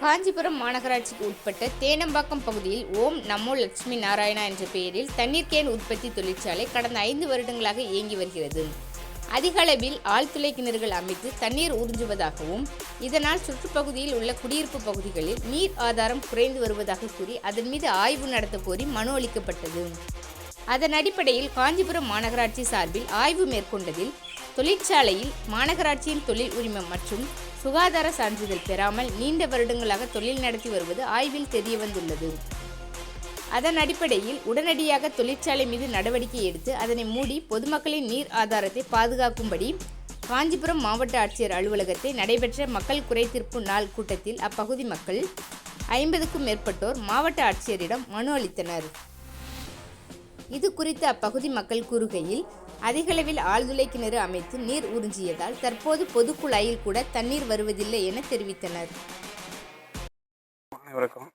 காஞ்சிபுரம் மாநகராட்சிக்கு உட்பட்ட தேனம்பாக்கம் பகுதியில் ஓம் நமோ லட்சுமி நாராயணா என்ற பெயரில் தண்ணீர் கேன் உற்பத்தி தொழிற்சாலை கடந்த ஐந்து வருடங்களாக இயங்கி வருகிறது. அதிக அளவில் ஆழ்துளை கிணறுகள் அமைத்து தண்ணீர் உறிஞ்சுவதாகவும் இதனால் சுற்றுப்பகுதியில் உள்ள குடியிருப்பு பகுதிகளில் நீர் ஆதாரம் குறைந்து வருவதாக கூறி அதன் மீது ஆய்வு நடத்த கோரி மனு அளிக்கப்பட்டது. அதன் அடிப்படையில் காஞ்சிபுரம் மாநகராட்சி சார்பில் ஆய்வு மேற்கொண்டதில் தொழிற்சாலையில் மாநகராட்சியின் தொழில் உரிமம் மற்றும் சுகாதார சான்றிதழ் பெறாமல் நீண்ட வருடங்களாக தொழில் நடத்தி வருவது ஆய்வில் தெரியவந்துள்ளது. அதன் அடிப்படையில் உடனடியாக தொழிற்சாலை மீது நடவடிக்கை எடுத்து அதனை மூடி பொதுமக்களின் நீர் ஆதாரத்தை பாதுகாக்கும்படி காஞ்சிபுரம் மாவட்ட ஆட்சியர் அலுவலகத்தை நடைபெற்ற மக்கள் குறைதீர்ப்பு நாள் கூட்டத்தில் அப்பகுதி மக்கள் ஐம்பதுக்கும் மேற்பட்டோர் மாவட்ட ஆட்சியரிடம் மனு அளித்தனர். இது குறித்து அப்பகுதி மக்கள் கூறுகையில் அதிகளவில் ஆழ்துளை கிணறு அமைத்து நீர் உறிஞ்சியதால் தற்போது பொது குழாயில் கூட தண்ணீர் வருவதில்லை என தெரிவித்தனர். அனைவருக்கும்.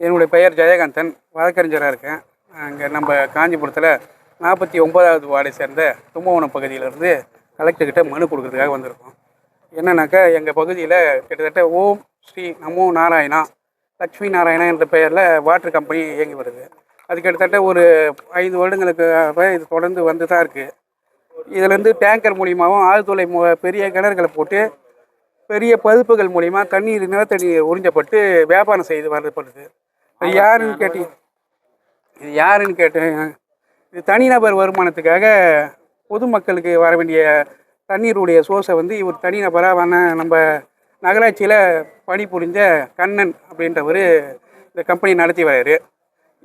என்னுடைய பெயர் ஜெயகாந்தன் வழக்கறிஞராக இருக்கேன். அங்கே நம்ம காஞ்சிபுரத்தில் நாற்பத்தி ஒன்பதாவது வார்டை சேர்ந்த தும்பவனம் பகுதியிலேருந்து கலெக்டர்கிட்ட மனு கொடுக்கறதுக்காக வந்திருக்கோம். என்னன்னாக்கா எங்கள் பகுதியில் கிட்டத்தட்ட ஓம் ஸ்ரீ நமோ நாராயணா லட்சுமி நாராயணா என்ற பெயரில் வாட்டர் கம்பெனி இயங்கி வருது. அது கிட்டத்தட்ட ஒரு ஐந்து வருடங்களுக்காக இது தொடர்ந்து வந்து தான் இருக்குது இதுலேருந்து டேங்கர் மூலியமாகவும் ஆழ்துளை மு பெரிய கிணறுகளை போட்டு பெரிய பதுப்புகள் மூலிமா தண்ணீர் நிலத்தண்ணீர் உறிஞ்சப்பட்டு வியாபாரம் செய்து வரப்படுது இது யாருன்னு கேட்டி இது யாருன்னு கேட்டேன் இது தனிநபர் வருமானத்துக்காக பொதுமக்களுக்கு வர வேண்டிய தண்ணீருடைய சோர்ஸை வந்து இவர் தனிநபராக வன நம்ம நகராட்சியில் பணிபுரிஞ்ச கண்ணன் அப்படின்றவர் இந்த கம்பெனி நடத்தி வர்றாரு.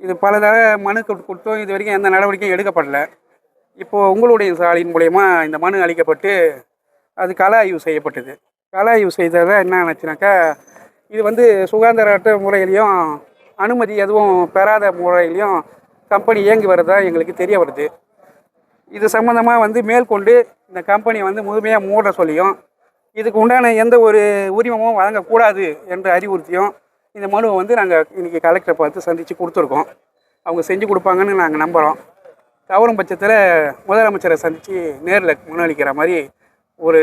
இது பல தடவை மனு கொடுத்தோம் இது வரைக்கும் எந்த நடவடிக்கையும் எடுக்கப்படல. இப்போது உங்களுடைய சாலையின் மூலயமா இந்த மனு அளிக்கப்பட்டு அது கள ஆய்வு செய்யப்பட்டது. கள ஆய்வு செய்ததில் என்ன ஆச்சுனாக்கா இது வந்து சுகாதாரற்ற முறையிலையும் அனுமதி எதுவும் பெறாத முறையிலையும் கம்பெனி இயங்கி வர்றதா எங்களுக்கு தெரிய வருது. இது சம்மந்தமாக வந்து மேற்கொண்டு இந்த கம்பெனியை வந்து முழுமையாக மூட சொல்லியும் இதுக்கு உண்டான எந்த ஒரு உரிமமும் வழங்கக்கூடாது என்று அறிவுறுத்தியும் இந்த மனுவை வந்து நாங்கள் இன்றைக்கி கலெக்டரை பார்த்து சந்தித்து கொடுத்துருக்கோம். அவங்க செஞ்சு கொடுப்பாங்கன்னு நாங்கள் நம்புகிறோம் தவறும் பட்சத்தில் முதலமைச்சரை சந்தித்து நேரில் மனு அளிக்கிற மாதிரி ஒரு